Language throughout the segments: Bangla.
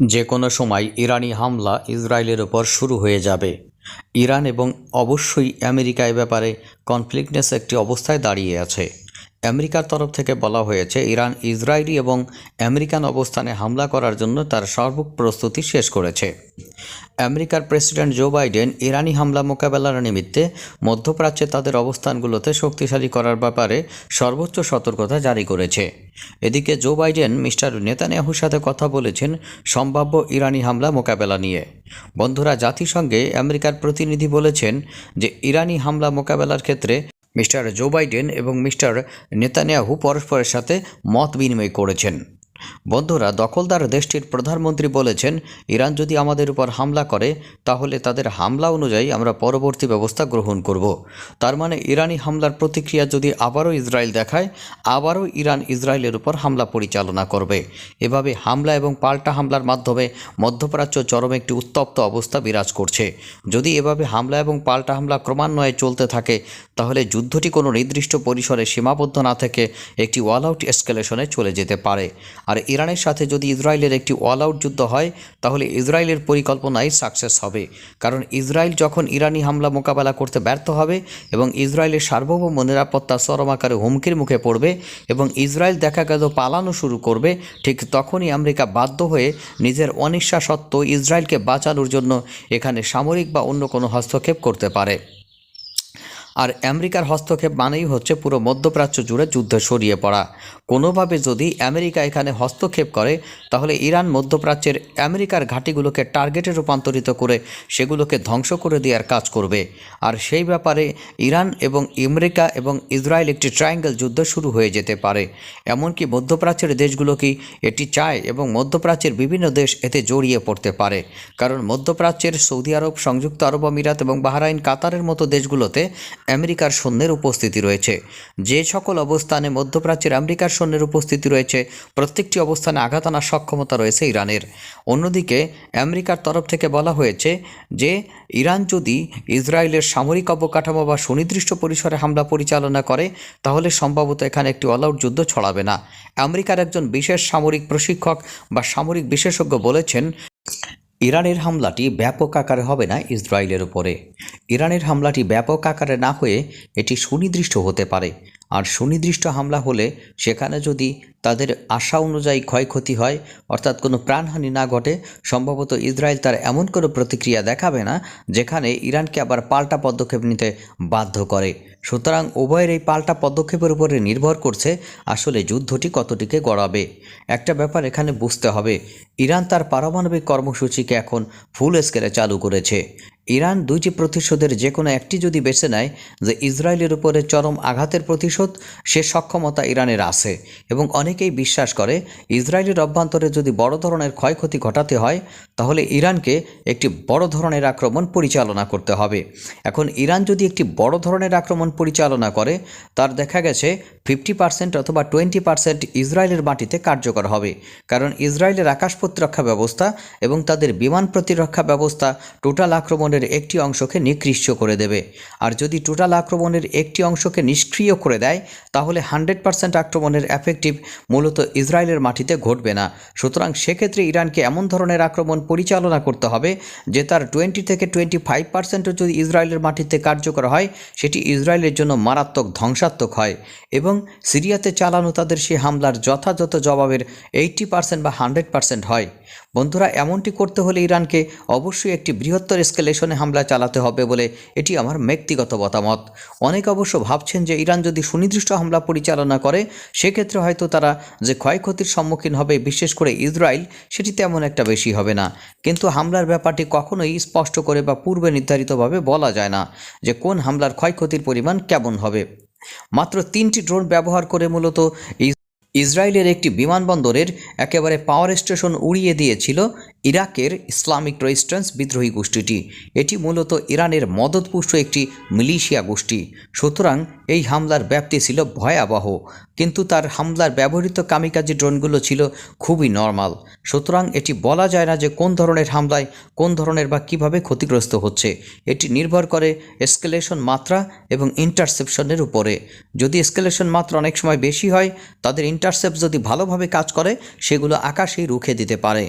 যে কোনো সময় ইরানি হামলা ইসরায়েলের ওপর শুরু হয়ে যাবে। ইরান এবং অবশ্যই আমেরিকা এ ব্যাপারে কনফ্লিক্টনেস একটি অবস্থায় দাঁড়িয়ে আছে। আমেরিকার তরফ থেকে বলা হয়েছে, ইরান ইসরায়েলি এবং আমেরিকান অবস্থানে হামলা করার জন্য তার সর্ব প্রস্তুতি শেষ করেছে। আমেরিকার প্রেসিডেন্ট জো বাইডেন ইরানি হামলা মোকাবেলার নিমিত্তে মধ্যপ্রাচ্যে তাদের অবস্থানগুলোতে শক্তিশালী করার ব্যাপারে সর্বোচ্চ সতর্কতা জারি করেছে। এদিকে জো বাইডেন মিস্টার নেতানিয়াহুর সাথে কথা বলেছেন সম্ভাব্য ইরানি হামলা মোকাবেলা নিয়ে। বন্ধুরা, জাতিসংঘে আমেরিকার প্রতিনিধি বলেছেন যে, ইরানি হামলা মোকাবেলার ক্ষেত্রে মিস্টার জো বাইডেন এবং মিস্টার নেতানিয়াহু পরস্পরের সাথে মত বিনিময় করেছেন। বন্ধুরা, দখলদার দেশটির প্রধানমন্ত্রী বলেছেন, ইরান যদি আমাদের উপর হামলা করে, তাহলে তাদের হামলা অনুযায়ী আমরা পরবর্তী ব্যবস্থা গ্রহণ করব। তার মানে ইরানি হামলার প্রতিক্রিয়া যদি আবারও ইসরায়েল দেখায়, আবারও ইরান ইসরায়েলের উপর হামলা পরিচালনা করবে। এভাবে হামলা এবং পাল্টা হামলার মাধ্যমে মধ্যপ্রাচ্য চরম একটি উত্তপ্ত অবস্থা বিরাজ করছে। যদি এভাবে হামলা এবং পাল্টা হামলা ক্রমান্বয়ে চলতে থাকে, তাহলে যুদ্ধটি কোনো নির্দিষ্ট পরিসরে সীমাবদ্ধ না থেকে একটি ওয়াল আউট এসকেলেশনে চলে যেতে পারে। আর ইরানের সাথে যদি ইসরায়েলের একটি অল আউট যুদ্ধ হয়, তাহলে ইসরায়েলের পরিকল্পনাই সাকসেস হবে। কারণ ইসরায়েল যখন ইরানি হামলা মোকাবেলা করতে ব্যর্থ হবে এবং ইসরায়েলের সার্বভৌম নিরাপত্তা চরম আকারে হুমকির মুখে পড়বে এবং ইসরায়েল দেখা গেল পালানো শুরু করবে, ঠিক তখনই আমেরিকা বাধ্য হয়ে নিজের অনিচ্ছা সত্ত্বেও ইসরায়েলকে বাঁচানোর জন্য এখানে সামরিক বা অন্য কোনো হস্তক্ষেপ করতে পারে। আর আমেরিকার হস্তক্ষেপ মানেই হচ্ছে পুরো মধ্যপ্রাচ্য জুড়ে যুদ্ধ সরিয়ে পড়া। কোনোভাবে যদি আমেরিকা এখানে হস্তক্ষেপ করে, তাহলে ইরান মধ্যপ্রাচ্যের আমেরিকার ঘাঁটিগুলোকে টার্গেটে রূপান্তরিত করে সেগুলোকে ধ্বংস করে দেওয়ার কাজ করবে। আর সেই ব্যাপারে ইরান এবং আমেরিকা এবং ইসরায়েল একটি ট্রায়াঙ্গেল যুদ্ধ শুরু হয়ে যেতে পারে। এমনকি মধ্যপ্রাচ্যের দেশগুলোকেই এটি চায় এবং মধ্যপ্রাচ্যের বিভিন্ন দেশ এতে জড়িয়ে পড়তে পারে? কারণ মধ্যপ্রাচ্যের সৌদি আরব, সংযুক্ত আরব আমিরাত এবং বাহরাইন, কাতারের মতো দেশগুলোতে আমেরিকার সৈন্যের উপস্থিতি রয়েছে। যে সকল অবস্থানে মধ্যপ্রাচ্যের আমেরিকার সৈন্যের উপস্থিতি রয়েছে, প্রত্যেকটি অবস্থানে আঘাত আনার সক্ষমতা রয়েছে ইরানের। অন্যদিকে, আমেরিকার তরফ থেকে বলা হয়েছে যে, ইরান যদি ইসরায়েলের সামরিক অবকাঠামো বা সুনির্দিষ্ট পরিসরে হামলা পরিচালনা করে, তাহলে সম্ভবত এখানে একটি অল আউট যুদ্ধ ছড়াবে না। আমেরিকার একজন বিশেষ সামরিক প্রশিক্ষক বা সামরিক বিশেষজ্ঞ বলেছেন, ইরানের হামলাটি ব্যাপক আকারে হবে না ইসরায়েলের উপরে। ইরানের হামলাটি ব্যাপক আকারে না হয়ে এটি সুনির্দিষ্ট হতে পারে। আর সুনির্দিষ্ট হামলা হলে সেখানে যদি তাদের আশা অনুযায়ী ক্ষয়ক্ষতি হয়, অর্থাৎ কোনো প্রাণহানি না ঘটে, সম্ভবত ইসরায়েল তার এমন কোনো প্রতিক্রিয়া দেখাবে না যেখানে ইরানকে আবার পাল্টা পদক্ষেপ নিতে বাধ্য করে। সুতরাং উভয়ের এই পাল্টা পদক্ষেপের উপরে নির্ভর করছে আসলে যুদ্ধটি কতটিকে গড়াবে। একটা ব্যাপার এখানে বুঝতে হবে, ইরান তার পারমাণবিক কর্মসূচিকে এখন ফুল স্কেলে চালু করেছে। ইরান দুইটি প্রতিশোধের যে কোনো একটি যদি বেছে নেয় যে ইসরায়েলের উপরে চরম আঘাতের প্রতিশোধ, সে সক্ষমতা ইরানের আছে। এবং অনেকেই বিশ্বাস করে, ইসরায়েলের অভ্যন্তরে যদি বড় ধরনের ক্ষয়ক্ষতি ঘটাতে হয় তাহলে ইরানকে একটি বড় ধরনের আক্রমণ পরিচালনা করতে হবে। এখন ইরান যদি একটি বড় ধরনের আক্রমণ পরিচালনা করে, তার দেখা গেছে ফিফটি পার্সেন্ট অথবা টোয়েন্টি পার্সেন্ট ইসরায়েলের মাটিতে কার্যকর হবে। কারণ ইসরায়েলের আকাশ প্রতিরক্ষা ব্যবস্থা এবং তাদের বিমান প্রতিরক্ষা ব্যবস্থা টোটাল আক্রমণের একটি অংশকে নিকৃষ্ট করে দেবে। আর যদি টোটাল আক্রমণের একটি অংশকে নিষ্ক্রিয় করে দেয়, তাহলে হান্ড্রেড পার্সেন্ট আক্রমণের এফেক্টিভ মূলত ইসরায়েলের মাটিতে ঘটবে না। সুতরাং সেক্ষেত্রে ইরানকে এমন ধরনের আক্রমণ পরিচালনা করতে হবে, যে তার টোয়েন্টি থেকে টোয়েন্টি ফাইভ পার্সেন্টও যদি ইসরায়েলের মাটিতে কার্যকর হয়, সেটি ইসরায়েলের জন্য মারাত্মক ধ্বংসাত্মক হয় এবং সিরিয়াতে চালানো তাদের সেই হামলার যথাযথ জবাবের এইটটি পার্সেন্ট বা হান্ড্রেড পার্সেন্ট হয়। বন্ধুরা, এমনটি করতে হলে ইরানকে অবশ্যই একটি বৃহত্তর এসকেলেশনে হামলা চালাতে হবে বলে এটি আমার ব্যক্তিগত মতামত। অনেক অবশ্য ভাবছেন যে ইরান যদি সুনির্দিষ্ট হামলা পরিচালনা করে, সেক্ষেত্রে হয়তো তারা যে ক্ষয়ক্ষতির সম্মুখীন হবে, বিশেষ করে ইসরায়েল, সেটি তেমন একটা বেশি হবে না। কিন্তু হামলার ব্যাপারটি কখনোই স্পষ্ট করে বা পূর্বে নির্ধারিতভাবে বলা যায় না যে কোন হামলার ক্ষয়ক্ষতির পরিমাণ কেমন হবে। মাত্র তিনটি ড্রোন ব্যবহার করে মূলত ইসরায়েলের একটি বিমানবন্দরের একেবারে পাওয়ার স্টেশন উড়িয়ে দিয়েছিল ইরাকের ইসলামিক রেজিস্ট্যান্স বিদ্রোহী গোষ্ঠীটি। এটি মূলত ইরানের মদতপুষ্ট একটি মিলিশিয়া গোষ্ঠী। সুতরাং এই হামলার ব্যাপ্তি ছিল ভয়াবহ, কিন্তু তার হামলার ব্যবহৃত কামিকাজি ড্রোনগুলো ছিল খুবই নর্মাল। সুতরাং এটি বলা যায় না যে কোন ধরনের হামলায় কোন ধরনের বা কীভাবে ক্ষতিগ্রস্ত হচ্ছে। এটি নির্ভর করে এসকেলেশন মাত্রা এবং ইন্টারসেপশনের উপরে। যদি এসকেলেশন মাত্রা অনেক সময় বেশি হয়, তাদের ইন্টারসেপ্ট যদি ভালোভাবে কাজ করে, সেগুলো আকাশেই রুখে দিতে পারে।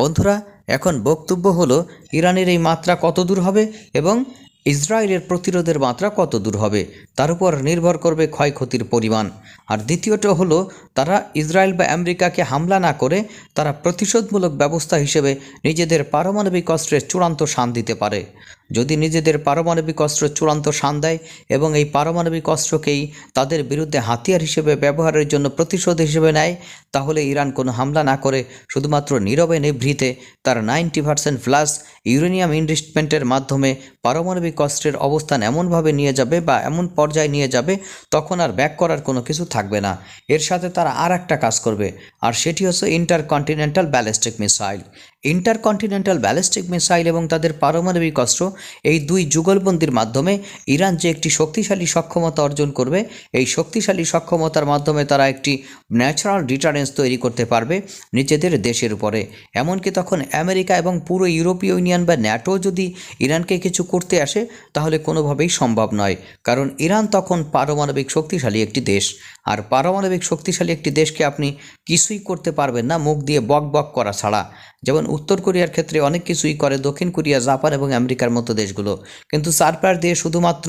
বন্ধুরা, এখন বক্তব্য হলো, ইরানের এই মাত্রা কত দূর হবে এবং ইসরায়েলের প্রতিরোধের মাত্রা কত দূর হবে? তার উপর নির্ভর করবে ক্ষয়ক্ষতির পরিমাণ। আর দ্বিতীয়টা হলো, তারা ইসরায়েল বা আমেরিকাকে হামলা না করে তারা প্রতিশোধমূলক ব্যবস্থা হিসেবে নিজেদের পারমাণবিক অস্ত্রের চূড়ান্ত শান দিতে পারে। যদি নিজেদের পারমাণবিক অস্ত্র চূড়ান্ত শান দেয় এবং এই পারমাণবিক অস্ত্রকেই তাদের বিরুদ্ধে হাতিয়ার হিসেবে ব্যবহারের জন্য প্রতিশোধ হিসেবে নেয়, তাহলে ইরান কোনো হামলা না করে শুধুমাত্র নীরবে নিভৃতে তার নাইনটি পার্সেন্ট প্লাস ইউরেনিয়াম ইনভেস্টমেন্টের মাধ্যমে পারমাণবিক অস্ত্রের অবস্থান এমনভাবে নিয়ে যাবে বা এমন পর্যায়ে নিয়ে যাবে, তখন আর ব্যাক করার কোনো কিছু থাকবে না। এর সাথে তারা আর একটা কাজ করবে, আর সেটি হচ্ছে intercontinental ballistic missile. Intercontinental ballistic missile এবং তাদের পারমাণবিক অস্ত্র, এই দুই যুগলবন্দির মাধ্যমে ইরান যে একটি শক্তিশালী সক্ষমতা অর্জন করবে, এই শক্তিশালী সক্ষমতার মাধ্যমে তারা একটি ন্যাচারাল ডিটারেন্স তৈরি করতে পারবে নিজেদের দেশের উপরে। এমনকি তখন আমেরিকা এবং পুরো ইউরোপীয় ইউনিয়ন বা ন্যাটো যদি ইরানকে কিছু করতে আসে, তাহলে কোনোভাবেই সম্ভব নয়, কারণ ইরান তখন পারমাণবিক শক্তিশালী একটি দেশ। আর পারমাণবিক শক্তিশালী একটি দেশকে আপনি কিছুই করতে পারবেন না, মুখ দিয়ে বক বক করা ছাড়া। যেমন উত্তর কোরিয়ার ক্ষেত্রে অনেক কিছুই করে দক্ষিণ কোরিয়া, জাপান এবং আমেরিকার মতো দেশগুলো। কিন্তু সারপ্রার দিয়ে শুধুমাত্র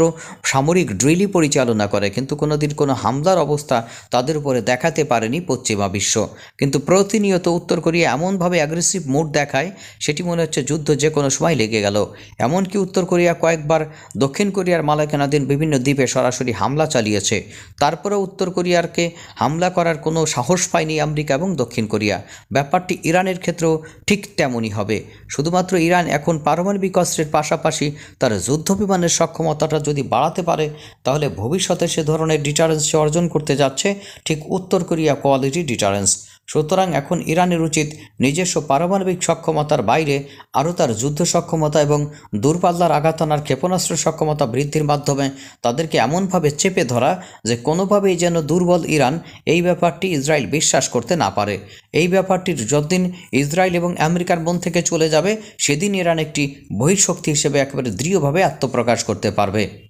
সামরিক ড্রিলই পরিচালনা করে, কিন্তু কোনোদিন কোনো হামলার অবস্থা তাদের উপরে দেখাতে পারেনি পশ্চিমা বিশ্ব। কিন্তু প্রতিনিয়ত উত্তর কোরিয়া এমনভাবে অ্যাগ্রেসিভ মুড দেখায়, সেটি মনে হচ্ছে যুদ্ধ যে কোনো সময় লেগে গেল। এমনকি উত্তর কোরিয়া কয়েকবার দক্ষিণ কোরিয়ার মালাকানাধীন বিভিন্ন দ্বীপে সরাসরি হামলা চালিয়েছে। তারপরেও উত্তর কোরিয়ারকে হামলা করার কোনো সাহস পায়নি আমেরিকা এবং দক্ষিণ কোরিয়া। ব্যাপারটি ইরানের ক্ষেত্রেও ঠিক তেমনই হবে। শুধুমাত্র ইরান এখন পারমাণবিক অস্ত্রের পাশাপাশি তার যুদ্ধ বিমানের সক্ষমতাটা যদি বাড়াতে পারে, তাহলে ভবিষ্যতে সে ধরনের ডিটারেন্স অর্জন করতে যাচ্ছে। ঠিক উত্তর কোরিয়া কোয়ালিটি ডিটারেন্স সুতরাং এখন ইরানের উচিত নিজস্ব পারমাণবিক সক্ষমতার বাইরে আরও তার যুদ্ধ সক্ষমতা এবং দূরপাল্লার আঘাত আনার ক্ষেপণাস্ত্র সক্ষমতা বৃদ্ধির মাধ্যমে তাদেরকে এমনভাবে চেপে ধরা যে কোনোভাবেই যেন দুর্বল ইরান এই ব্যাপারটি ইসরায়েল বিশ্বাস করতে না পারে। এই ব্যাপারটির যতদিন ইসরায়েল এবং আমেরিকার মন থেকে চলে যাবে, সেদিন ইরান একটি বহিঃশক্তি হিসেবে একেবারে দৃঢ়ভাবে আত্মপ্রকাশ করতে পারবে।